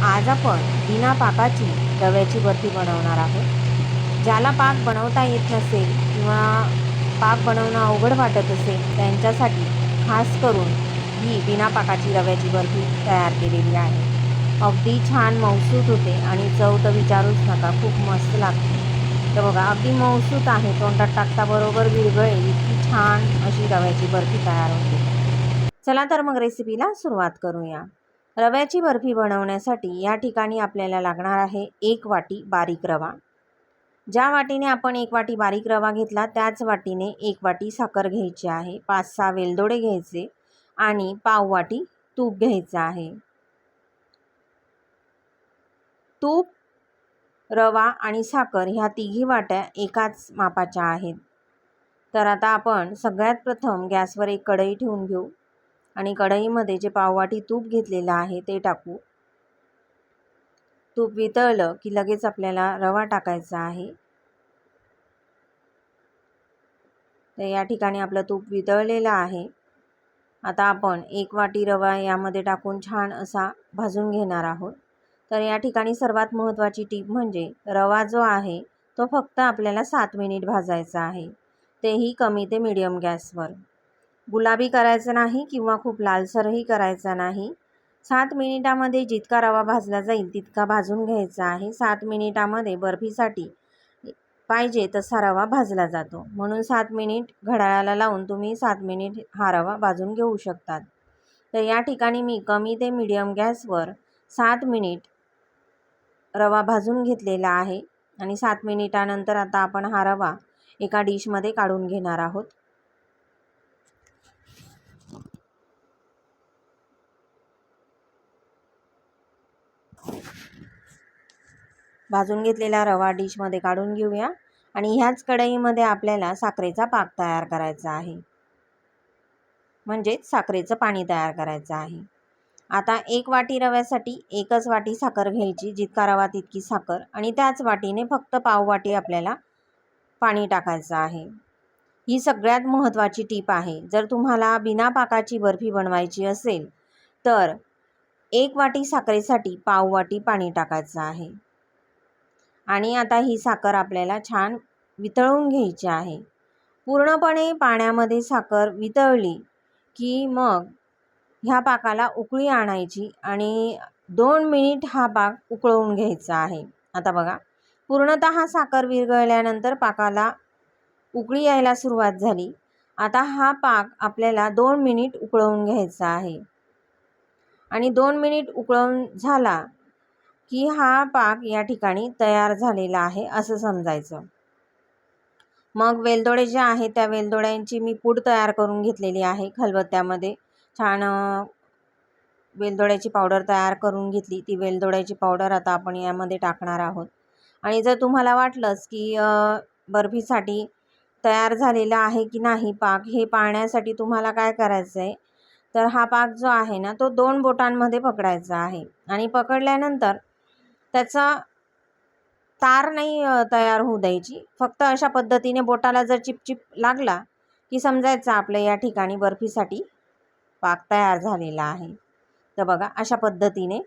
आज आपण बिना पाकाची रव्याची बर्फी बनवणार आहोत. ज्याला पाक बनवता येत नसेल किंवा पाक बनवणं अवघड वाटत असेल त्यांच्यासाठी खास करून ही बिना पाकाची रव्याची बर्फी तयार केलेली आहे. अगदी छान मौसूत होते आणि चव तर विचारूच नका खूप मस्त लागते. तर बघा अगदी मौसूत आहे तोंडात टाकता बरोबर विरघळेल इतकी छान अशी रव्याची बर्फी तयार होते. चला तर मग रेसिपीला सुरुवात करूया. रव्याची बर्फी बनवण्यासाठी या ठिकाणी आपल्याला लागणार आहे एक वाटी बारीक रवा. ज्या वाटीने आपण एक वाटी बारीक रवा घेतला त्याच वाटीने एक वाटी साखर घ्यायची आहे पाच सहा वेलदोडे घ्यायचे आणि पाव वाटी तूप घ्यायचं आहे. तूप रवा आणि साखर ह्या तिघी वाट्या एकाच मापाच्या आहेत. तर आता आपण सगळ्यात प्रथम गॅसवर एक कढई ठेवून घेऊ. आणि कढईमध्ये जे पाववाटी तूप घेतलेलं आहे ते टाकू. तूप वितळलं की लगेच आपल्याला रवा टाकायचा आहे. तर या ठिकाणी आपलं तूप वितळलेलं आहे. आता आपण एक वाटी रवा यामध्ये टाकून छान असा भाजून घेणार आहोत. तर या ठिकाणी सर्वात महत्त्वाची टीप म्हणजे रवा जो आहे तो फक्त आपल्याला सात मिनिट भाजायचा आहे. तेही कमी ते मिडियम गॅसवर. गुलाबी करायचं नाही किंवा खूप लालसरही करायचा नाही. सात मिनिटामध्ये जितका रवा भाजला जाईल तितका भाजून घ्यायचा आहे. सात मिनिटामध्ये बर्फीसाठी पाहिजे तसा रवा भाजला जातो. म्हणून सात मिनिट घड्याळाला लावून तुम्ही सात मिनिट हा रवा भाजून घेऊ शकतात. तर या ठिकाणी मी कमी ते मिडियम गॅसवर सात मिनिट रवा भाजून घेतलेला आहे. आणि सात मिनिटानंतर आता आपण हा रवा एका डिशमध्ये काढून घेणार आहोत. भाजून घेतलेला रवा डिशमध्ये काढून घेऊया. आणि ह्याच कढईमध्ये आपल्याला साखरेचा पाक तयार करायचा आहे. म्हणजेच साखरेचं पाणी तयार करायचं आहे. आता एक वाटी रव्यासाठी एकच वाटी साखर घ्यायची जितका रवा तितकी साखर. आणि त्याच वाटीने फक्त पाव वाटी आपल्याला पाणी टाकायचं आहे. ही सगळ्यात महत्त्वाची टीप आहे. जर तुम्हाला बिना पाकाची बर्फी बनवायची असेल तर एक वाटी साखरेसाठी पाव वाटी पाणी टाकायचं आहे. आणि आता ही साखर आपल्याला छान वितळून घ्यायची आहे. पूर्णपणे पाण्यामध्ये साखर वितळली की मग ह्या पाकाला उकळी आणायची आणि दोन मिनिट हा पाक उकळवून घ्यायचा आहे. आता बघा पूर्णतः साखर विरघळल्यानंतर पाकाला उकळी यायला सुरुवात झाली. आता हा पाक आपल्याला दोन मिनिट उकळवून घ्यायचा आहे. आणि दोन मिनिट उकळवून झाला की हा पाक या ठिकाणी तयार झालेला आहे असं समजायचं. मग वेलदोडे जे आहेत त्या वेलदोड्यांची मी पूड तयार करून घेतलेली आहे. खलबत्त्यामध्ये छान वेलदोड्याची पावडर तयार करून घेतली. ती वेलदोड्याची पावडर आता आपण यामध्ये टाकणार आहोत. आणि जर तुम्हाला वाटलंच की बर्फीसाठी तयार झालेला आहे की नाही पाक हे पाहण्यासाठी तुम्हाला काय करायचं आहे तर हा पाक जो आहे ना तो दोन बोटांमध्ये पकडायचा आहे. आणि पकडल्यानंतर त्याचा तार नाही तयार होऊ द्यायची. फक्त अशा पद्धतीने बोटाला जर चिपचिप लागला की समजायचं आपलं या ठिकाणी बर्फीसाठी पाक तयार झालेला आहे. तर बघा अशा पद्धतीने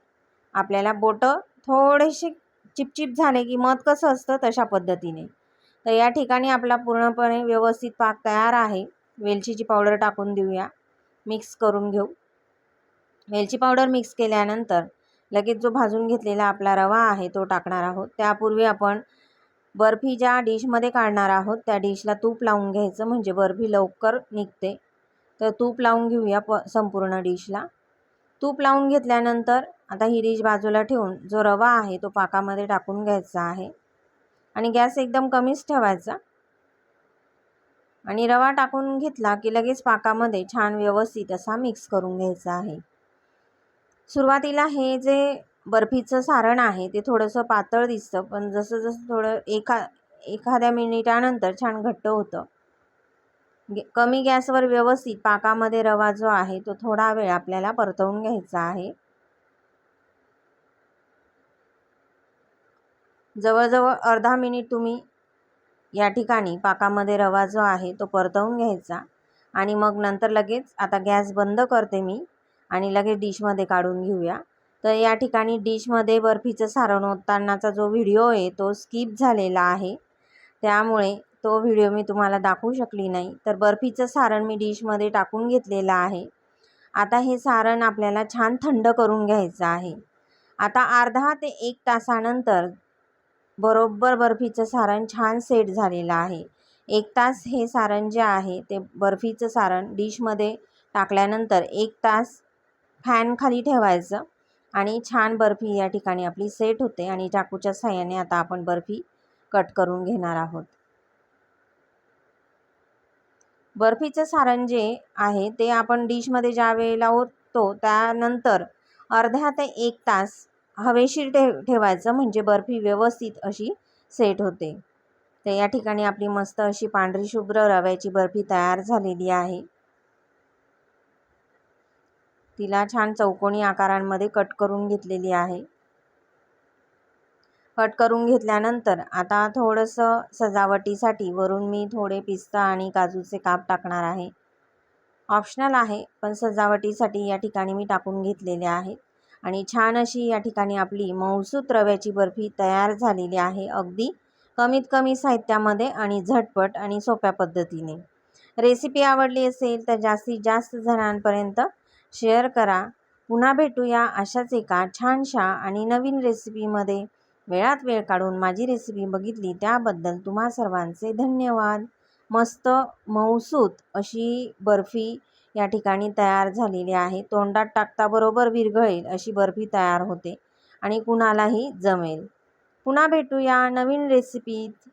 आपल्याला बोटं थोडेसे चिपचिप झाले की मध कसं असतं तशा पद्धतीने. तर या ठिकाणी आपला पूर्णपणे व्यवस्थित पाक तयार आहे. वेलचीची पावडर टाकून देऊया. मिक्स करून घेऊ. वेलची पावडर मिक्स केल्यानंतर लगेच जो भाजून घेतलेला आपला रवा आहे तो टाकणार आहोत. त्यापूर्वी आपण बर्फी ज्या डिशमध्ये काढणार आहोत त्या डिशला तूप लावून घ्यायचं. म्हणजे बर्फी लवकर निघते. तर तूप लावून घेऊया प संपूर्ण डिशला. तूप लावून घेतल्यानंतर आता ही डिश बाजूला ठेवून जो रवा आहे तो पाकामध्ये टाकून घ्यायचा आहे. आणि गॅस एकदम कमीच ठेवायचा. आणि रवा टाकून घेतला की लगेच पाकामध्ये छान व्यवस्थित असा मिक्स करून घ्यायचा आहे. सुरुवातीला हे जे बर्फीचं सारण आहे ते थोडंसं पातळ दिसतं पण जसं जसं थोडं एका एखाद्या मिनिटानंतर छान घट्ट होतं. गे कमी गॅसवर व्यवस्थित पाकामध्ये रवा जो आहे तो थोडा वेळ आपल्याला परतवून घ्यायचा आहे. जवळजवळ अर्धा मिनिट तुम्ही या ठिकाणी पाकामध्ये रवा जो आहे तो परतवून घ्यायचा. आणि मग नंतर लगेच आता गॅस बंद करते मी. आणि लगेच डिशमध्ये काढून घेऊया. तर या ठिकाणी डिशमध्ये बर्फीचं सारण ओततानाचा जो व्हिडिओ आहे तो स्किप झालेला आहे. त्यामुळे तो व्हिडिओ मी तुम्हाला दाखवू शकली नाही. तर बर्फीचं सारण मी डिशमध्ये टाकून घेतलेलं आहे. आता हे सारण आपल्याला छान थंड करून घ्यायचं आहे. आता अर्धा ते एक तासानंतर बरोबर बर्फीचं सारण छान सेट झालेलं आहे. एक तास हे सारण जे आहे ते बर्फीचं सारण डिशमध्ये टाकल्यानंतर एक तास फॅन खाली ठेवायचं आणि छान बर्फी या ठिकाणी आपली सेट होते आणि चाकूच्या साह्याने आता आपण बर्फी कट करून घेणार आहोत. बर्फीचं सारण जे आहे ते आपण डिशमध्ये ज्या वेळेला ओततो त्यानंतर अर्ध्या ते एक तास हवेशीर ठेव ठेवायचं म्हणजे बर्फी व्यवस्थित अशी सेट होते. तर या ठिकाणी आपली मस्त अशी पांढरी शुभ्र रव्याची बर्फी तयार झालेली आहे. तिला छान चौकोनी आकारांमध्ये कट करून घेतलेली आहे. कट करून घेतल्यानंतर आता थोडंसं सजावटीसाठी वरून मी थोडे पिस्ता आणि काजूचे काप टाकणार आहे. ऑप्शनल आहे पण सजावटीसाठी या ठिकाणी मी टाकून घेतलेले आहेत आणि छान अशी या ठिकाणी आपली मौसूत रव्याची बर्फी तयार झालेली आहे अगदी कमीत कमी साहित्यामध्ये आणि झटपट आणि सोप्या पद्धतीने. रेसिपी आवडली असेल तर जास्तीत जास्त जणांपर्यंत शेअर करा. पुन्हा भेटूया अशाच एका छानशा आणि नवीन रेसिपीमध्ये. वेळात वेळ काढून माझी रेसिपी बघितली त्याबद्दल तुम्हा सर्वांचे धन्यवाद. मस्त मऊसूत अशी बर्फी या ठिकाणी तयार झालेली आहे. तोंडात टाकता बरोबर विरघळेल अशी बर्फी तयार होते आणि कुणालाही जमेल. पुन्हा भेटूया नवीन रेसिपीत.